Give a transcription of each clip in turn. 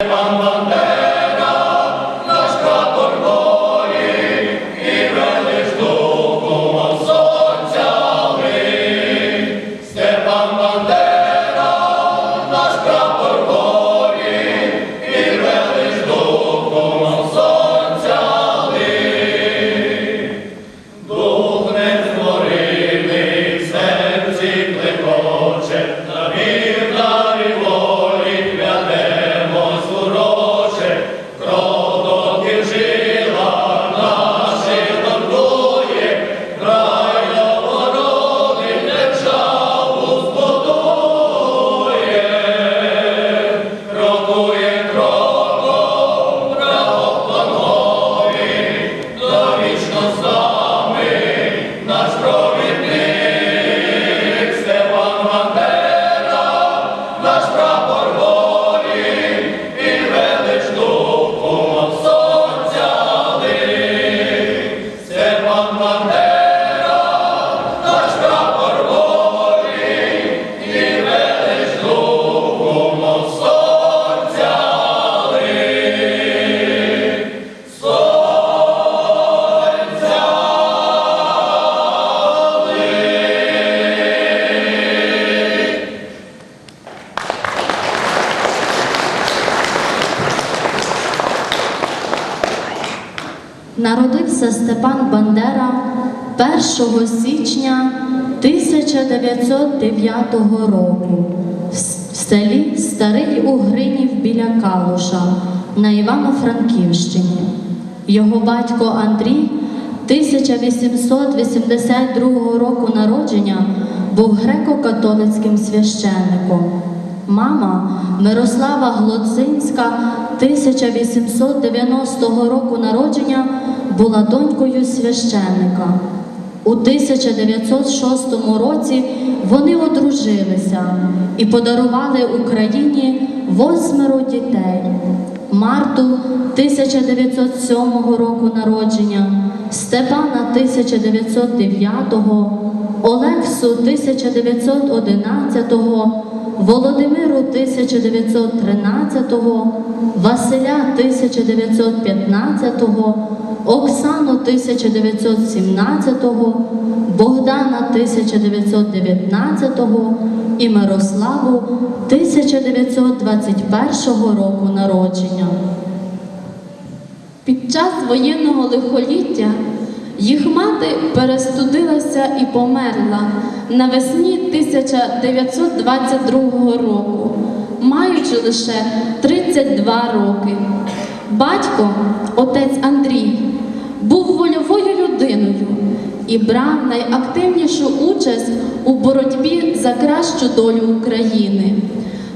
Bamba. Народився Степан Бандера 1 січня 1909 року в селі Старий Угринів біля Калуша на Івано-Франківщині. Його батько Андрій 1882 року народження був греко-католицьким священником. Мама Мирослава Глоцинська 1890 року народження була донькою священника. У 1906 році вони одружилися і подарували Україні восьмеро дітей. Марту 1907 року народження, Степана 1909, Олексу 1911, Володимиру 1913, Василя 1915, Оксану 1917, Богдана 1919 і Мирославу 1921 року народження. Під час воєнного лихоліття їх мати перестудилася і померла навесні 1922 року, маючи лише 32 роки. Батько, отець Андрій, був вольовою людиною і брав найактивнішу участь у боротьбі за кращу долю України.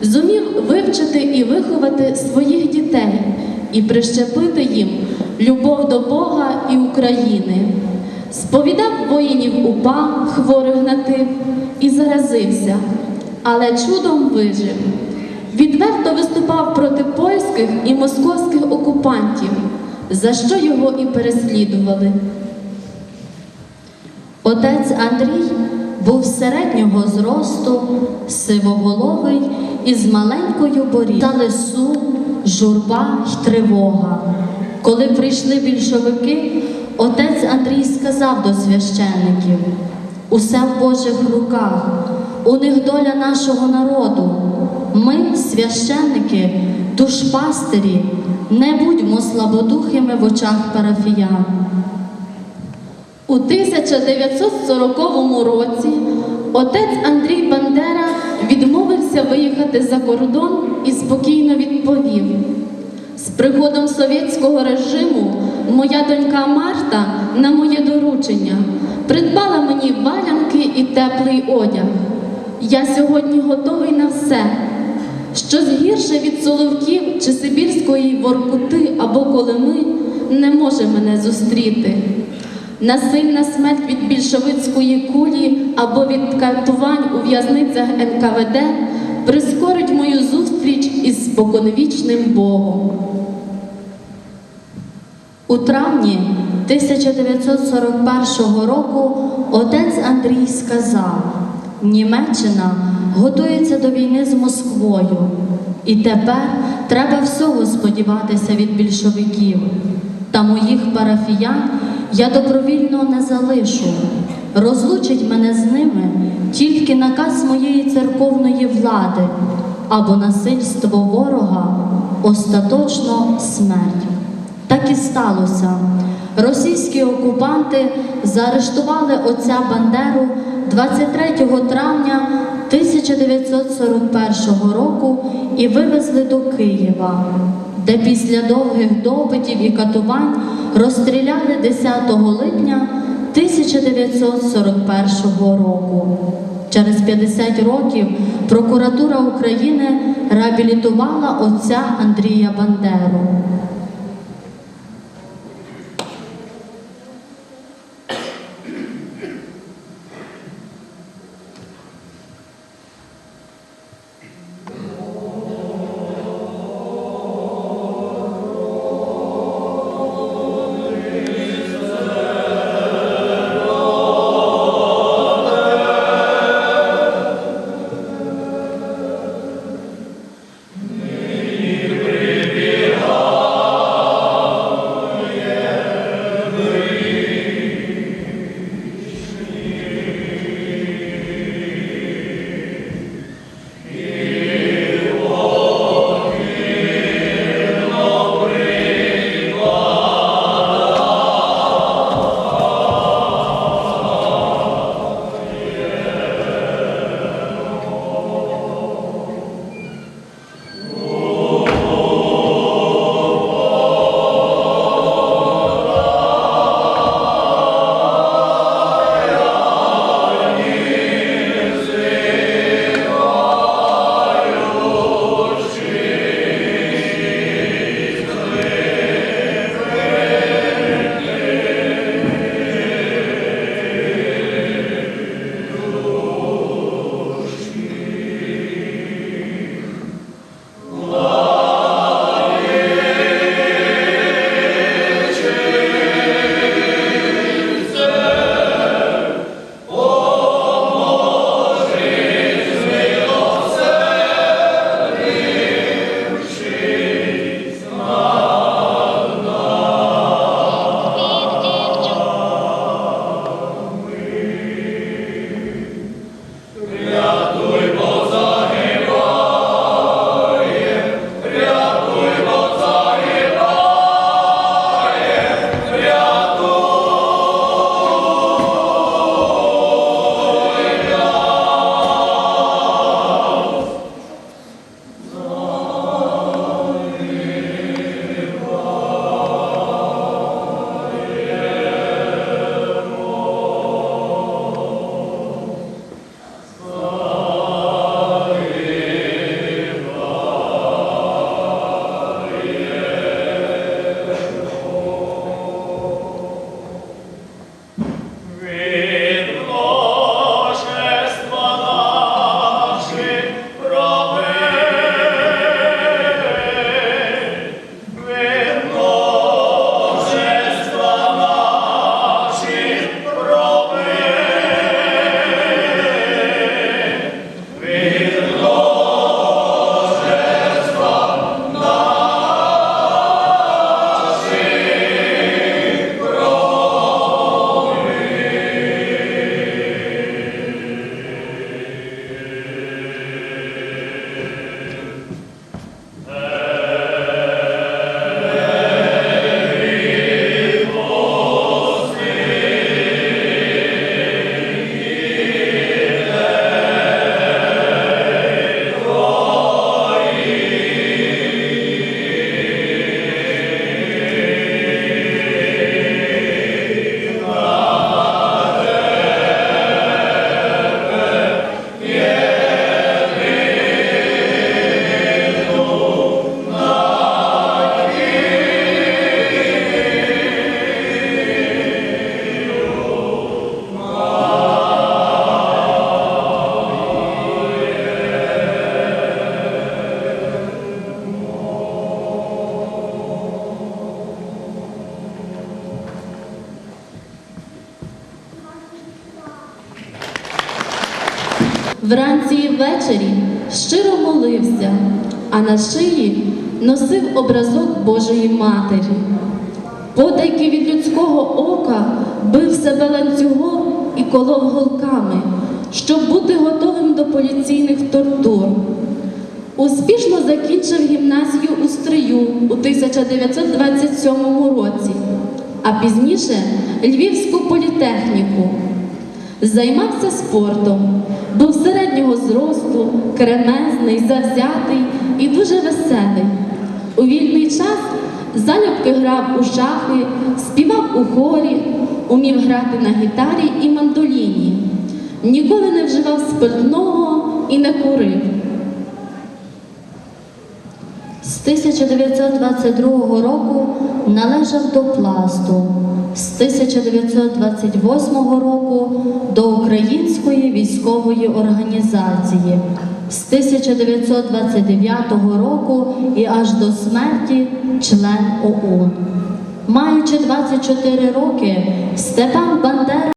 Зумів вивчити і виховати своїх дітей і прищепити їм любов до Бога і України. Сповідав воїнів УПА, хворих на тиф, і заразився, але чудом вижив. Відверто виступав проти польських і московських окупантів, за що його і переслідували. Отець Андрій був середнього зросту, сивоголовий із маленькою борі. Стали сум, журба й тривога. Коли прийшли більшовики, отець Андрій сказав до священників: усе в Божих руках, у них доля нашого народу. Ми, священники, душпастирі, не будьмо слабодухими в очах парафіян. У 1940 році отець Андрій Бандера відмовився виїхати за кордон і спокійно відповів: з приходом совєтського режиму моя донька Марта на моє доручення придбала мені валянки і теплий одяг. Я сьогодні готовий на все. Щось гірше від соловків чи сибірської воркути або колими не може мене зустріти. Насильна смерть від більшовицької кулі або від катувань у в'язницях НКВД прискорить мою зустріч із споконвічним Богом. У травні 1941 року отець Андрій сказав: Німеччина готується до війни з Москвою, і тепер Треба всього сподіватися від більшовиків, та моїх парафіян я добровільно не залишу. Розлучить мене з ними тільки наказ моєї церковної влади або насильство ворога, остаточно смерть. Так і сталося. Російські окупанти заарештували отця Бандеру 23 травня 1941 року і вивезли до Києва, де після довгих допитів і катувань розстріляли 10 липня 1941 року. Через 50 років прокуратура України реабілітувала отця Андрія Бандеру. Вранці і ввечері щиро молився, а на шиї носив образок Божої Матері. Подайки від людського ока бив себе ланцюгом і колов голками, щоб бути готовим до поліційних тортур. Успішно закінчив гімназію у Стрию у 1927 році, а пізніше Львівську політехніку. Займався спортом, був середнього зросту, кремезний, завзятий і дуже веселий. У вільний час залюбки грав у шахи, співав у хорі, умів грати на гітарі і мандоліні. Ніколи не вживав спиртного і не курив. З 1922 року належав до пласту, з 1928 року до Української військової організації, з 1929 року і аж до смерті член ОУН. Маючи 24 роки, Степан Бандера